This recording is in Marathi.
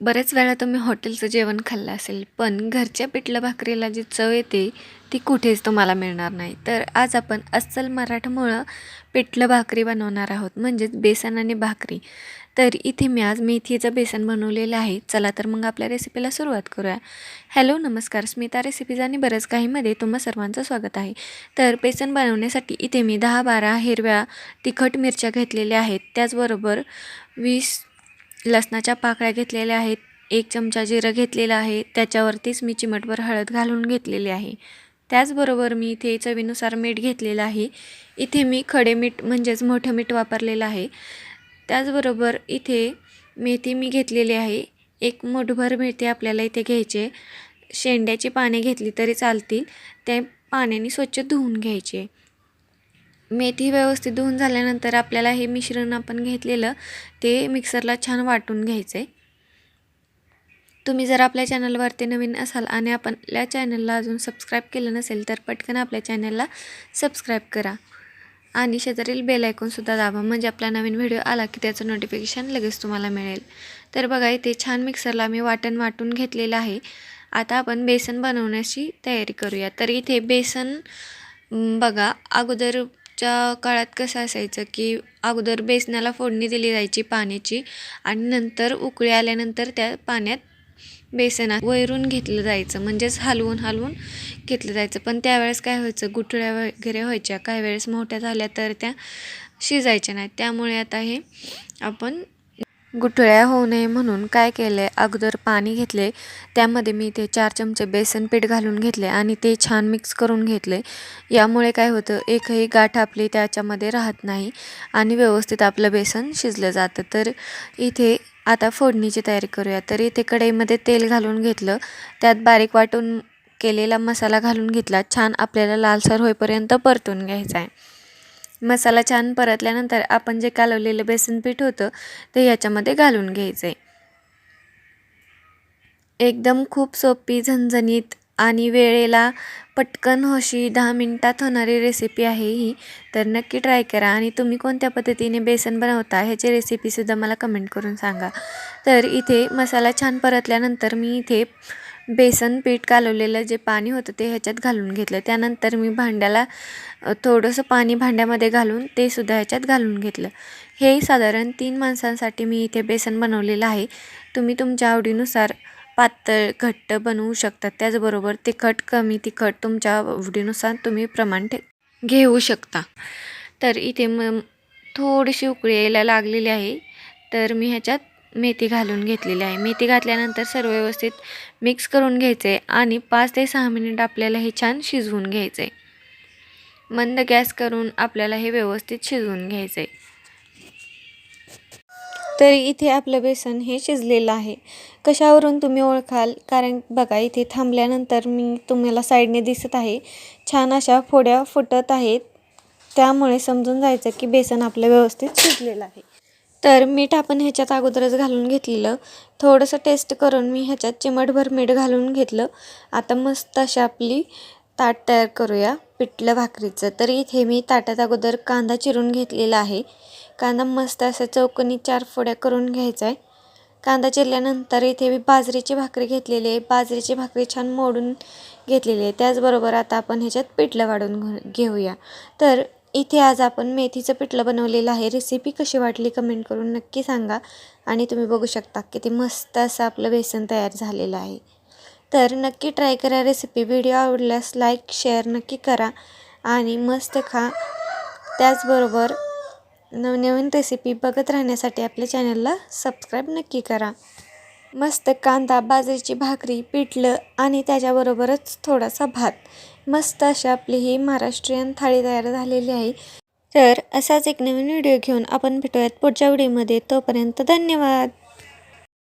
बऱ्याच वेळा तुम्ही हॉटेलचं जेवण खाल्लं असेल पण घरच्या पिठलं भाकरीला जी चव येते ती कुठेच तुम्हाला मिळणार नाही. तर आज आपण अस्सल मराठमोळं पिठलं भाकरी बनवणार आहोत म्हणजेच बेसन आणि भाकरी. तर इथे मी आज मेथीचं बेसन बनवलेलं आहे. चला तर मग आपल्या रेसिपीला सुरुवात करूया. हॅलो नमस्कार. स्मिता रेसिपीज आणि बरंच काहीमध्ये तुम्हा सर्वांचं स्वागत आहे. तर बेसन बनवण्यासाठी इथे मी दहा बारा हिरव्या तिखट मिरच्या घेतलेल्या आहेत. त्याचबरोबर वीस लसणाच्या पाकळ्या घेतलेल्या आहेत. एक चमचा जिरं घेतलेलं आहे. त्याच्यावरतीच मी चिमटभर हळद घालून घेतलेली आहे. त्याचबरोबर मी इथे चवीनुसार मीठ घेतलेलं आहे. इथे मी खडे मीठ म्हणजेच मोठं मीठ वापरलेलं आहे. त्याचबरोबर इथे मेथी मी घेतलेली आहे. एक मुठभर मेथी आपल्याला इथे घ्यायचे. शेंड्याची पाने घेतली तरी चालतील. त्या पाण्याने स्वच्छ धुवून घ्यायचे. मेथी व्यवस्थित धुवून झाल्यानंतर आपल्याला हे मिश्रण आपण घेतलेलं ते मिक्सरला छान वाटून घ्यायचं आहे तुम्ही जर आपल्या चॅनलवरती नवीन असाल आणि आपल्या चॅनलला अजून सबस्क्राईब केलं नसेल तर पटकन आपल्या चॅनलला सबस्क्राईब करा. आणि शेजारील बेल ऐकूनसुद्धा दाबा म्हणजे आपला नवीन व्हिडिओ आला की त्याचं नोटिफिकेशन लगेच तुम्हाला मिळेल. तर बघा इथे छान मिक्सरला मी वाटण वाटून घेतलेलं आहे. आता आपण बेसन बनवण्याची तयारी करूया. तर इथे बेसन बघा अगोदर च्या काळात कसं असायचं की अगोदर बेसनाला फोडणी दिली जायची पाण्याची आणि नंतर उकळी आल्यानंतर त्या पाण्यात बेसन वैरून घेतलं जायचं म्हणजेच हलवून हलवून घेतलं जायचं. पण त्यावेळेस काय व्हायचं गुठळ्या वगैरे व्हायच्या. काही वेळेस मोठ्या झाल्या तर त्या शिजायच्या नाहीत. त्यामुळे आता हे आपण गुठळ्या होऊ नये म्हणून काय केलं आहे अगोदर पाणी घेतले त्यामध्ये मी ते चार चमचे बेसन पीठ घालून घेतले आणि ते छान मिक्स करून घेतले यामुळे काय होतं? एकही गाठ आपली त्याच्यामध्ये राहत नाही आणि व्यवस्थित आपलं बेसन शिजलं जातं. तर इथे आता फोडणीची तयारी करूया. तर इथे कढईमध्ये तेल घालून घेतलं. त्यात बारीक वाटून केलेला मसाला घालून घेतला. छान आपल्याला लालसर होईपर्यंत परतून घ्यायचा आहे. मसाला छान परतल्यानंतर आपण जे कालवलेलं बेसन पीठ होतं ते याच्यामध्ये घालून घ्यायचं. आहे एकदम खूप सोपी झणझणीत आणि वेळेला पटकन होशी दहा मिनटात होणारी रेसिपी आहे ही. तर नक्की ट्राय करा आणि तुम्ही कोणत्या पद्धतीने बेसन बनवता ह्याची रेसिपीसुद्धा मला कमेंट करून सांगा. तर इथे मसाला छान परतल्यानंतर मी इथे बेसन पीठ कालवलेलं जे पाणी होतं ते ह्याच्यात घालून घेतलं. त्यानंतर मी भांड्याला थोडंसं पाणी भांड्यामध्ये घालून ते सुद्धा ह्याच्यात घालून घेतलं. हे साधारण तीन माणसांसाठी मी इथे बेसन बनवलेलं आहे. तुम्ही तुमच्या आवडीनुसार पातळ घट्ट बनवू शकता त्याचबरोबर तिखट कमी तिखट तुमच्या आवडीनुसार तुम्ही प्रमाण ठे घेऊ शकता. तर इथे मग थोडीशी उकळी यायला लागलेली आहे. तर मी ह्याच्यात मेथी घालून घेतलेली आहे. मेथी घातल्यानंतर सर्व व्यवस्थित मिक्स करून घ्यायचे आहे आणि पाच ते सहा मिनिट आपल्याला हे छान शिजवून घ्यायचं आहे मंद गॅस करून आपल्याला हे व्यवस्थित शिजवून घ्यायचं आहे तर इथे आपलं बेसन हे शिजलेलं आहे. कशावरून तुम्ही ओळखाल? कारण बघा इथे थांबल्यानंतर मी तुम्हाला साईडने दिसत आहे. छान अशा फोड्या फुटत आहेत. त्यामुळे समजून जायचं की बेसन आपलं व्यवस्थित शिजलेलं आहे. तर मीठ आपण ह्याच्यात अगोदरच घालून घेतलेलं. थोडंसं टेस्ट करून मी ह्याच्यात चिमटभर मीठ घालून घेतलं. आता मस्त अशी आपली ताट तयार करूया पिठलं भाकरीचं. तर इथे मी ताटात अगोदर कांदा चिरून घेतलेला आहे. कांदा मस्त असं चौकोनी चार फोड्या करून घ्यायचा आहे. कांदा चिरल्यानंतर इथे मी बाजरीची भाकरी घेतलेली आहे. बाजरीची भाकरी छान मोडून घेतलेली आहे. त्याचबरोबर आता आपण ह्याच्यात पिठलं वाढून घेऊया. तर इथे आज आपण मेथीचं पिठलं बनवलेलं आहे. रेसिपी कशी वाटली कमेंट करून नक्की सांगा. आणि तुम्ही बघू शकता किती मस्त असं आपलं बेसन तयार झालेलं आहे. तर नक्की ट्राय करा रेसिपी व्हिडिओ आवडल्यास लाईक शेअर नक्की करा. आणि मस्त खा. त्याचबरोबर नवनवीन रेसिपी बघत राहण्यासाठी आपल्या चॅनलला सबस्क्राईब नक्की करा. मस्त कांदा बाजरीची भाकरी पिठलं आणि त्याच्याबरोबरच थोडासा भात. मस्त अशी आपली ही महाराष्ट्रीयन थाळी तयार झालेली आहे. तर असाच एक नवीन व्हिडिओ घेऊन आपण भेटूयात पुढच्या व्हिडिओमध्ये तोपर्यंत धन्यवाद.